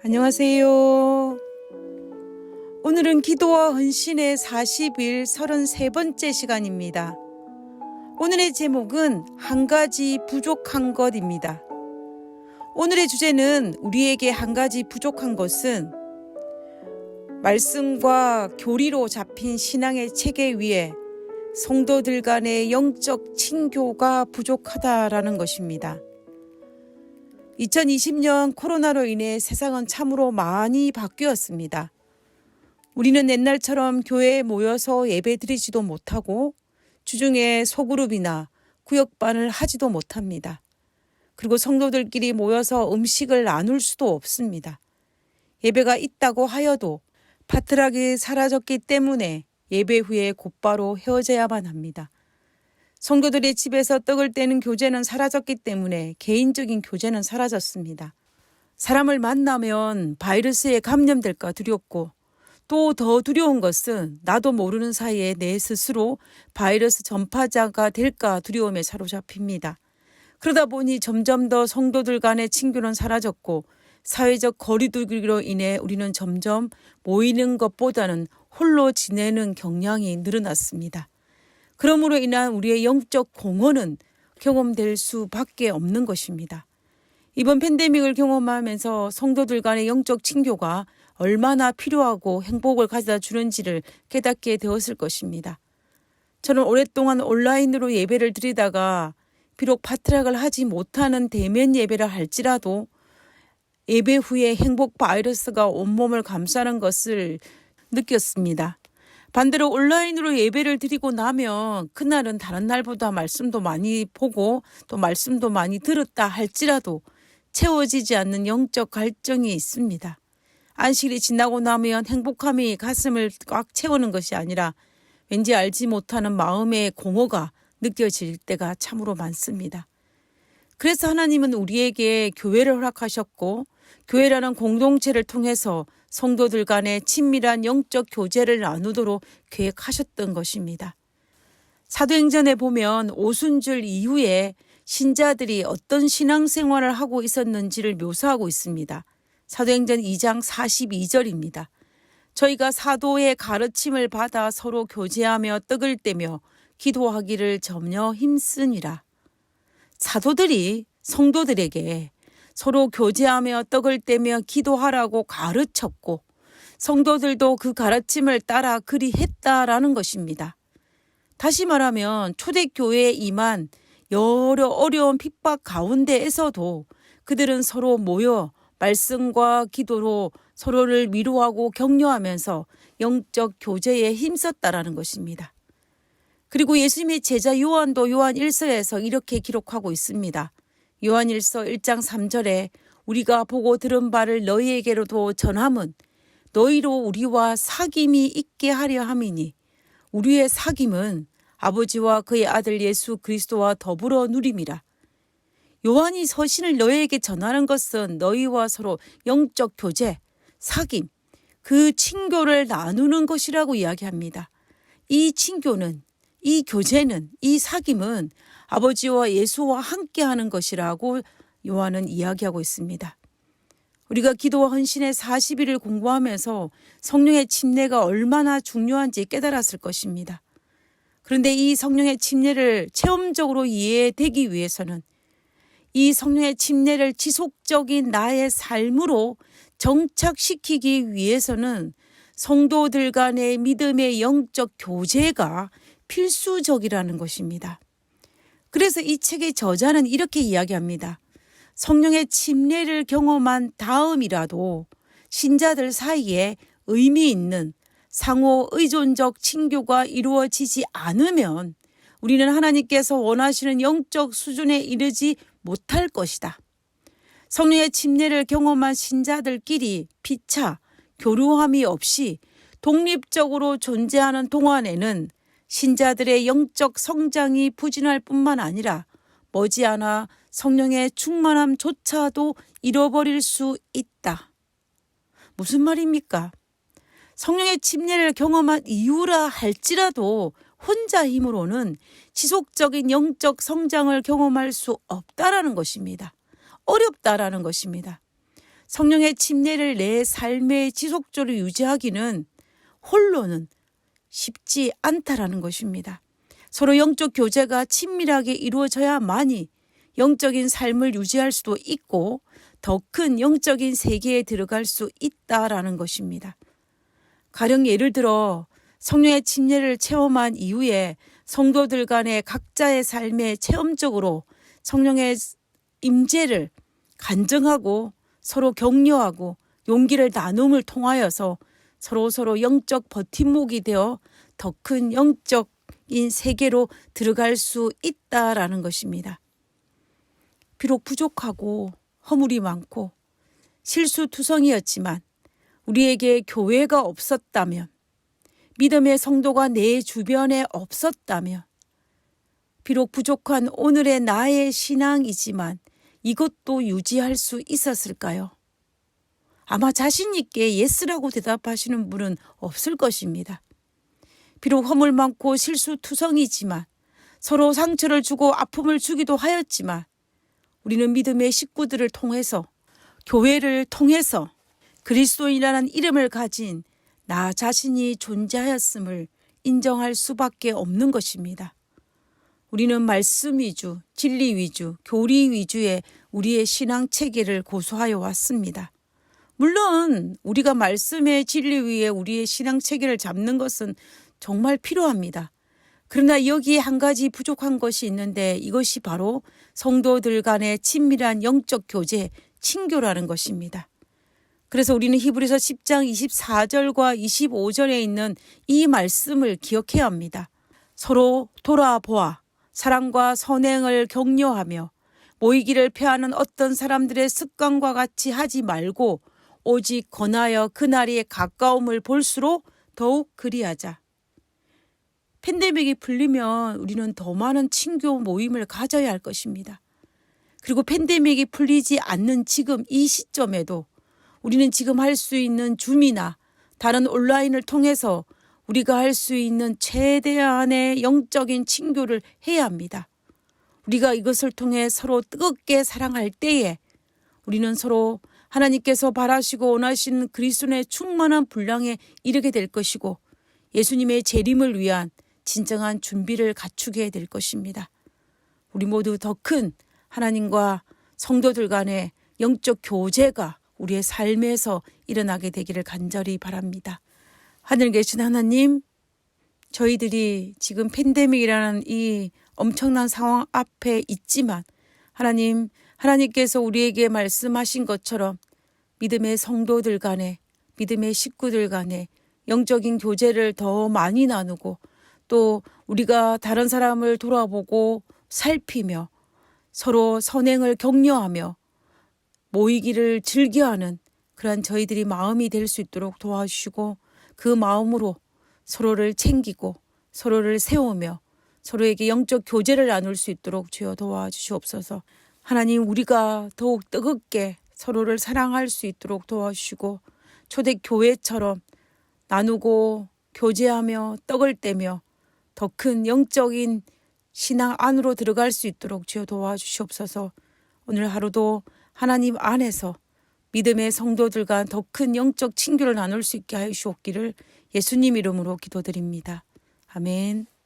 안녕하세요. 오늘은 기도와 헌신의 40일 33번째 시간입니다. 오늘의 제목은 한 가지 부족한 것입니다. 오늘의 주제는 우리에게 한 가지 부족한 것은 말씀과 교리로 잡힌 신앙의 체계 위에 성도들 간의 영적 친교가 부족하다라는 것입니다. 2020년 코로나로 인해 세상은 참으로 많이 바뀌었습니다. 우리는 옛날처럼 교회에 모여서 예배 드리지도 못하고 주중에 소그룹이나 구역반을 하지도 못합니다. 그리고 성도들끼리 모여서 음식을 나눌 수도 없습니다. 예배가 있다고 하여도 파트락이 사라졌기 때문에 예배 후에 곧바로 헤어져야만 합니다. 성도들의 집에서 떡을 떼는 교제는 사라졌기 때문에 개인적인 교제는 사라졌습니다. 사람을 만나면 바이러스에 감염될까 두렵고 또 더 두려운 것은 나도 모르는 사이에 내 스스로 바이러스 전파자가 될까 두려움에 사로잡힙니다. 그러다 보니 점점 더 성도들 간의 친교는 사라졌고 사회적 거리두기로 인해 우리는 점점 모이는 것보다는 홀로 지내는 경향이 늘어났습니다. 그러므로 인한 우리의 영적 공허는 경험될 수밖에 없는 것입니다. 이번 팬데믹을 경험하면서 성도들 간의 영적 친교가 얼마나 필요하고 행복을 가져다 주는지를 깨닫게 되었을 것입니다. 저는 오랫동안 온라인으로 예배를 드리다가 비록 파트락을 하지 못하는 대면 예배를 할지라도 예배 후에 행복 바이러스가 온몸을 감싸는 것을 느꼈습니다. 반대로 온라인으로 예배를 드리고 나면 그날은 다른 날보다 말씀도 많이 보고 또 말씀도 많이 들었다 할지라도 채워지지 않는 영적 갈증이 있습니다. 안식일이 지나고 나면 행복함이 가슴을 꽉 채우는 것이 아니라 왠지 알지 못하는 마음의 공허가 느껴질 때가 참으로 많습니다. 그래서 하나님은 우리에게 교회를 허락하셨고 교회라는 공동체를 통해서 성도들 간의 친밀한 영적 교제를 나누도록 계획하셨던 것입니다. 사도행전에 보면 오순절 이후에 신자들이 어떤 신앙생활을 하고 있었는지를 묘사하고 있습니다. 사도행전 2장 42절입니다. 저희가 사도의 가르침을 받아 서로 교제하며 떡을 떼며 기도하기를 점녀 힘쓰니라. 사도들이 성도들에게 서로 교제하며 떡을 떼며 기도하라고 가르쳤고 성도들도 그 가르침을 따라 그리 했다라는 것입니다. 다시 말하면 초대교회에 임한 여러 어려운 핍박 가운데에서도 그들은 서로 모여 말씀과 기도로 서로를 위로하고 격려하면서 영적 교제에 힘썼다라는 것입니다. 그리고 예수님의 제자 요한도 요한 1서에서 이렇게 기록하고 있습니다. 요한 1서 1장 3절에 우리가 보고 들은 바를 너희에게로도 전함은 너희로 우리와 사귐이 있게 하려 함이니 우리의 사귐은 아버지와 그의 아들 예수 그리스도와 더불어 누림이라. 요한이 서신을 너희에게 전하는 것은 너희와 서로 영적 교제, 사귐, 그 친교를 나누는 것이라고 이야기합니다. 이 친교는 이 교제는 이 사귐은 아버지와 예수와 함께 하는 것이라고 요한은 이야기하고 있습니다. 우리가 기도와 헌신의 40일을 공부하면서 성령의 침례가 얼마나 중요한지 깨달았을 것입니다. 그런데 이 성령의 침례를 체험적으로 이해되기 위해서는 이 성령의 침례를 지속적인 나의 삶으로 정착시키기 위해서는 성도들 간의 믿음의 영적 교제가 필수적이라는 것입니다. 그래서 이 책의 저자는 이렇게 이야기합니다. 성령의 침례를 경험한 다음이라도 신자들 사이에 의미 있는 상호 의존적 친교가 이루어지지 않으면 우리는 하나님께서 원하시는 영적 수준에 이르지 못할 것이다. 성령의 침례를 경험한 신자들끼리 피차 교류함이 없이 독립적으로 존재하는 동안에는 신자들의 영적 성장이 부진할 뿐만 아니라 머지않아 성령의 충만함조차도 잃어버릴 수 있다. 무슨 말입니까? 성령의 침례를 경험한 이유라 할지라도 혼자 힘으로는 지속적인 영적 성장을 경험할 수 없다라는 것입니다. 어렵다라는 것입니다. 성령의 침례를 내 삶에 지속적으로 유지하기는 홀로는 쉽지 않다라는 것입니다. 서로 영적 교제가 친밀하게 이루어져야만이 영적인 삶을 유지할 수도 있고 더 큰 영적인 세계에 들어갈 수 있다라는 것입니다. 가령 예를 들어 성령의 침례를 체험한 이후에 성도들 간의 각자의 삶에 체험적으로 성령의 임재를 간증하고 서로 격려하고 용기를 나눔을 통하여서 서로 서로 영적 버팀목이 되어 더 큰 영적인 세계로 들어갈 수 있다라는 것입니다. 비록 부족하고 허물이 많고 실수투성이었지만 우리에게 교회가 없었다면 믿음의 성도가 내 주변에 없었다면 비록 부족한 오늘의 나의 신앙이지만 이것도 유지할 수 있었을까요? 아마 자신 있게 예스라고 대답하시는 분은 없을 것입니다. 비록 허물 많고 실수투성이지만 서로 상처를 주고 아픔을 주기도 하였지만 우리는 믿음의 식구들을 통해서 교회를 통해서 그리스도인이라는 이름을 가진 나 자신이 존재하였음을 인정할 수밖에 없는 것입니다. 우리는 말씀 위주, 진리 위주, 교리 위주의 우리의 신앙 체계를 고수하여 왔습니다. 물론 우리가 말씀의 진리 위에 우리의 신앙 체계를 잡는 것은 정말 필요합니다. 그러나 여기에 한 가지 부족한 것이 있는데 이것이 바로 성도들 간의 친밀한 영적 교제, 친교라는 것입니다. 그래서 우리는 히브리서 10장 24절과 25절에 있는 이 말씀을 기억해야 합니다. 서로 돌아보아 사랑과 선행을 격려하며 모이기를 패하는 어떤 사람들의 습관과 같이 하지 말고 오직 권하여 그날의 가까움을 볼수록 더욱 그리하자. 팬데믹이 풀리면 우리는 더 많은 친교 모임을 가져야 할 것입니다. 그리고 팬데믹이 풀리지 않는 지금 이 시점에도 우리는 지금 할 수 있는 줌이나 다른 온라인을 통해서 우리가 할 수 있는 최대한의 영적인 친교를 해야 합니다. 우리가 이것을 통해 서로 뜨겁게 사랑할 때에 우리는 서로 하나님께서 바라시고 원하시는 그리스도의 충만한 분량에 이르게 될 것이고 예수님의 재림을 위한 진정한 준비를 갖추게 될 것입니다. 우리 모두 더 큰 하나님과 성도들 간의 영적 교제가 우리의 삶에서 일어나게 되기를 간절히 바랍니다. 하늘 계신 하나님, 저희들이 지금 팬데믹이라는 이 엄청난 상황 앞에 있지만 하나님, 하나님께서 우리에게 말씀하신 것처럼 믿음의 성도들 간에 믿음의 식구들 간에 영적인 교제를 더 많이 나누고 또 우리가 다른 사람을 돌아보고 살피며 서로 선행을 격려하며 모이기를 즐겨하는 그러한 저희들이 마음이 될 수 있도록 도와주시고 그 마음으로 서로를 챙기고 서로를 세우며 서로에게 영적 교제를 나눌 수 있도록 주여 도와주시옵소서. 하나님 우리가 더욱 뜨겁게 서로를 사랑할 수 있도록 도와주시고 초대 교회처럼 나누고 교제하며 떡을 떼며 더 큰 영적인 신앙 안으로 들어갈 수 있도록 주여 도와주시옵소서. 오늘 하루도 하나님 안에서 믿음의 성도들과 더 큰 영적 친교를 나눌 수 있게 하시옵기를 예수님 이름으로 기도드립니다. 아멘.